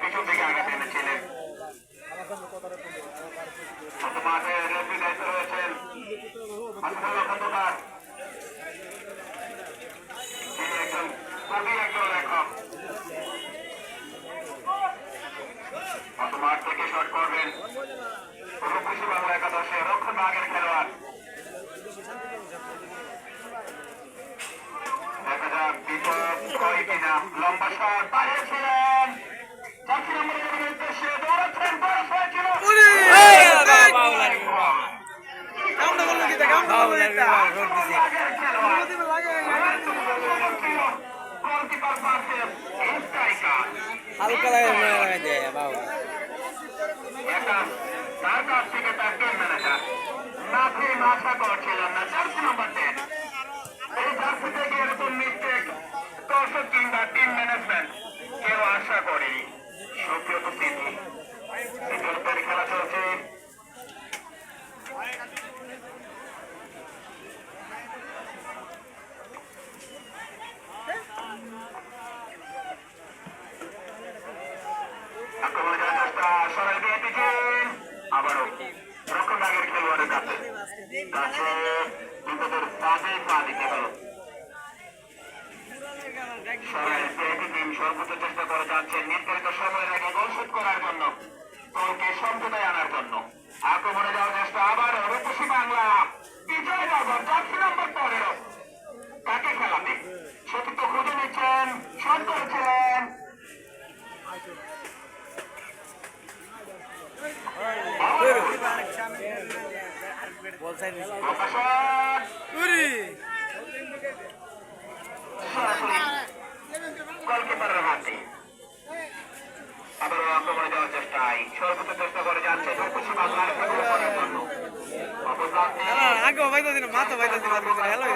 পিছন থেকে মাঠে থেকে শট করবেন। রূপসী বাংলা একাদশে রক্ষণ ভাগের খেলোয়াড়। যাক বিপদ হয় কিনা। লম্বা শট বাড়িয়েছিলেন চারটি নম্বরের উদ্দেশ্যে। দৌড়াচ্ছেন বড় শট ছিল ভাগের খেলোয়াড় গোলকিপার পাশে স্ট্রাইকার হালকা লাগে মনে লাগে যে বাবু এটা তার কাছ থেকে তার টিম ম্যানেজার নাথিম আশা করছিলেন না জার্সি নাম্বার টেন এই জার্সি থেকে এরকম মিস্টেক দর্শক কিংবা টিম ম্যানেজমেন্ট কেউ আশা করেনি সুপ্রিয় উপস্থিতি এই জোরদার খেলা চলছে আক্রমণে যাওয়ার চেষ্টা সরাই দিয়ে পিছিয়ে আবারও রক্ষণ ভাগের খেলোয়াড়ের কাছে কাছে বিপদের পাশে পা দিতে হলো সবাই প্রতিদিন সর্বোচ্চ চেষ্টা করে যাচ্ছে নির্ধারিত সময়ের আগে গোল করার জন্য দলকে সমঝোতায় আনার জন্য আক্রমণে যাওয়ার চেষ্টা আবার রূপসী গোলকিপারের হাতে আবারও আক্রমণে যাওয়ার চেষ্টায় সর্বোচ্চ চেষ্টা করে যাচ্ছে রূপসী বাংলার করার জন্য অবদানে আগে ভাই দিন মাথা ভাই দিন হ্যালো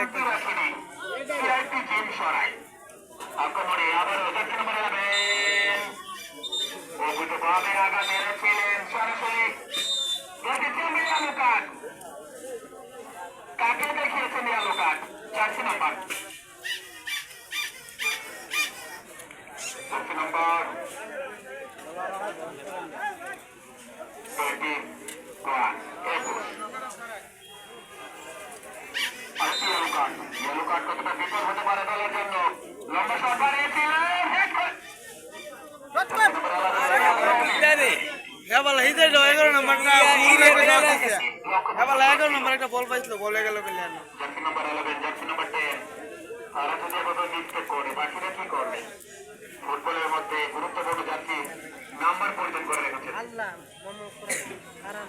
এগারো নম্বর একটা বল পাইছিল বলে গেল player jersey number 11, jersey number 10 আর যদি এভাবে mistake করে, বাকিরা কি করবে? ফুটবলের মধ্যে গুরুত্বপূর্ণ জার্সি নাম্বার পরিধান করে রেখেছেন আল্লাহ মনে আরাম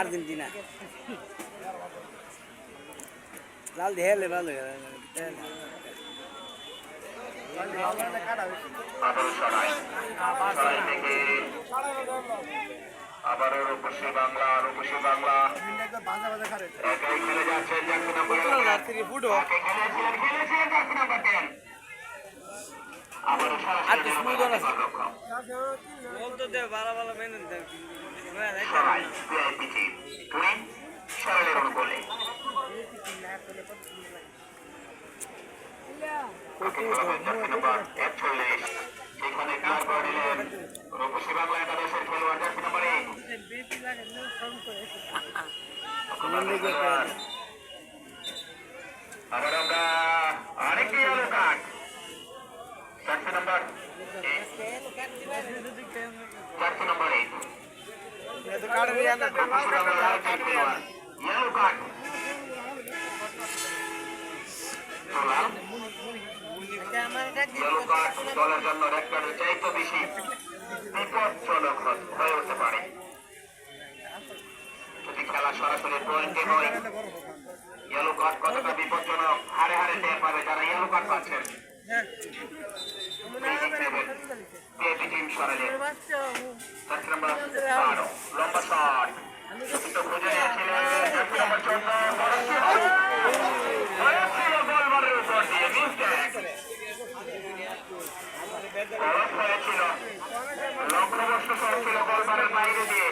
আর্জেন্টিনা লাল দেহেলে ভালো আবারও রূপসী বাংলা রূপসী বাংলা খেলে যাচ্ছেন ফুটো খেলেছিলেন জার্সি নাম্বার টেন আবারও আর তো সরাসরি আছে। গোলরক্ষক বল তো দে ভালো ভালো মেনে দে সরাই ভিআইপি টিম টুইন সরলের অনুকূলে। জার্সি নাম্বার একচল্লিশ। সেখানে ক্লাব করে রূপসী বাংলা একাদশের খেলোয়াড় জার্সি নাম্বার আবার আমরা আরেকটি আলো কার্ড চারশো নাম্বার চারশো number eight yellow card yellow card দলের জন্য রেড কার্ডের চাইতে বেশি বিপজ্জনক হয়ে উঠতে পারে যদি খেলা সরাসরি পয়েন্টে নয় ইয়েলো কার্ড কতটা বিপজ্জনক হারে হারে টের পাবে যারা ইয়েলো কার্ড পাচ্ছেন টিম সরালে বাইরে দিয়ে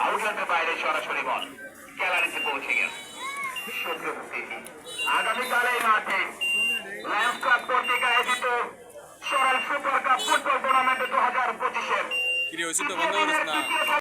আউটলেটের সরাসরি বল গ্যালারিতে পৌঁছে গেল শুক্রবর্তী আগামীকাল এই মাঠে লায়ন্স ক্লাব কর্তৃক আয়োজিত সরাল সুপার কাপ ফুটবল টুর্নামেন্ট দু হাজার পঁচিশের